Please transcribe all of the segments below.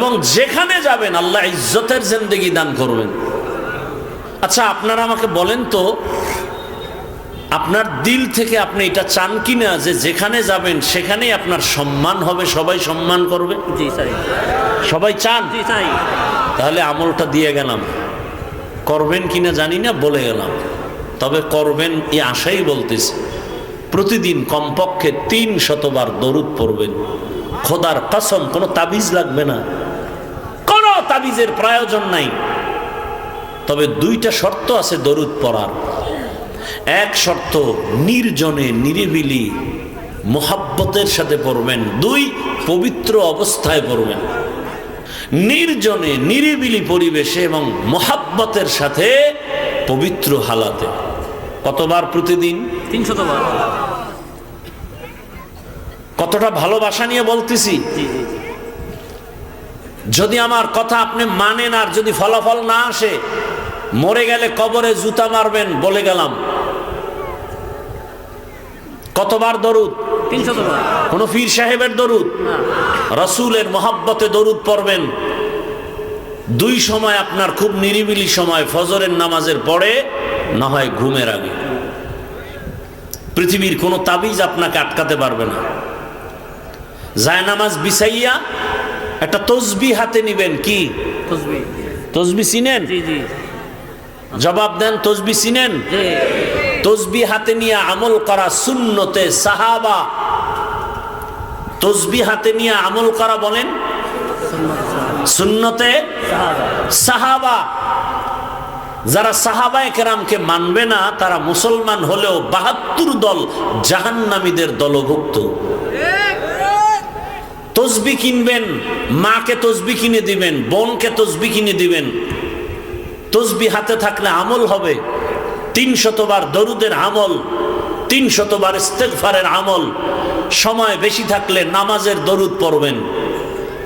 এবং যেখানে যাবেন আল্লাহ ইজ্জতের জিন্দগি দান করবেন। আচ্ছা আপনারা আমাকে বলেন তো আপনার দিল থেকে আপনি এটা চান কিনা যে যেখানে যাবেন সেখানেই আপনার সম্মান হবে সবাই সম্মান করবে? সবাই চান? তাহলে আমলটা দিয়ে গেলাম। করবেন কিনা জানি না বলে গেলাম। তবে করবেন এ আশাই বলতেছি। প্রতিদিন কমপক্ষে তিন শতবার দরুদ পড়বেন। খোদার কসম কোনো তাবিজ লাগবে না। তাবিজের প্রয়োজন নাই। তবে দুইটা শর্ত আছে দরুদ পড়ার। এক শর্ত নির্জনে নিরিবিলি মোহাব্বতের সাথে পড়বেন। দুই পবিত্র অবস্থায় পড়বেন। নির্জনে নিরিবিলি পরিবেশে এবং মোহাব্বতের সাথে পবিত্র হালাতে। কতবার প্রতিদিন? কতটা ভালোবাসা নিয়ে বলতেছি? যদি আমার কথা আপনি মানেন আর যদি ফলাফল না আসে মরে গেলে কবরে জুতা মারবেন বলে গেলাম। কতবার দরুদ? কোন পীর সাহেবের দরুদ? রসুলের মহাব্বতে দরুদ পড়বেন। দুই সময় আপনার খুব নিরিবিলি সময় ফজরের নামাজের পরে না হয় ঘুমের আগে। পৃথিবীর কোনো তাবিজ আপনাকে আটকাতে পারবে না। যায় নামাজ বিছাইয়া একটা তসবি হাতে নিবেন কি? তসবি। চিনেন? জবাব দেন তসবি চিনেন? তসবি হাতে নিয়ে আমল করা শূন্যতে সাহাবা। তসবি হাতে নিয়ে আমল করা বলেন? সুন্নতে সাহাবা সাহাবা। যারা সাহাবায় কেরামকে মানবে না তারা মুসলমান হলেও বাহাত্তর দল জাহান্নামীদের দলভুক্ত। তসবি কিনবেন, মাকে তসবি কিনে দিবেন, বোনকে তসবি কিনে দিবেন। তসবি হাতে থাকলে আমল হবে। তিন শতবার দরুদের আমল তিন শতবার ইস্তেগফারের আমল। সময় বেশি থাকলে নামাজের দরুদ পড়বেন।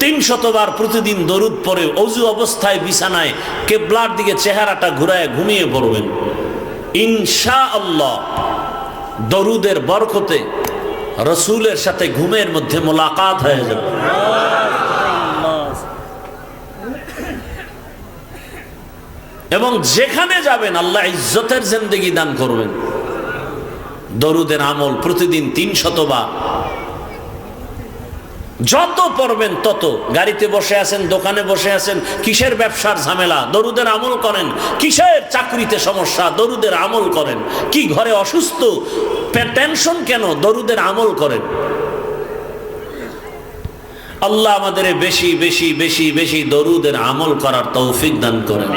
তিন শতবার প্রতিদিন দরুদ পড়ে অজু অবস্থায় বিছানায় কেবলার দিকে চেহারাটা ঘুরায় ঘুমিয়ে পড়বেন। ইনশা আল্লাহ দরুদের বরকতে রসুলের সাথে ঘুমের মধ্যে মোলাকাত হয়ে যাবে। এবং যেখানে যাবেন আল্লাহ ইজ্জতের জিন্দগি দান করবেন। দরুদের আমল প্রতিদিন তিন শতবার যত পড়বেন তত। গাড়িতে বসে আছেন, দোকানে বসে আছেন, কিসের ব্যবসার ঝামেলা? দরুদের আমল করেন। কিসের চাকরিতে সমস্যা? দরুদের আমল করেন। কি ঘরে অসুস্থ? টেনশন কেন? দরুদের আমল করেন। আল্লাহ আমাদের বেশি বেশি বেশি বেশি দরুদের আমল করার তৌফিক দান করেন।